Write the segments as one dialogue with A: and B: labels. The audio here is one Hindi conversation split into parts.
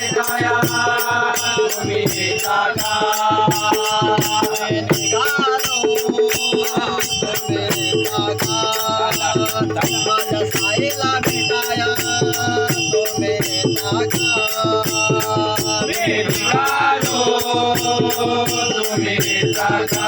A: बनाया मेरे दादा
B: निकालो मेरे दादा तुम्हारा साइला मिटाया तो मेरे दादा
A: निकालो तो मेरे दादा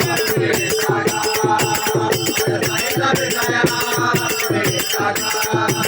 A: Thank you.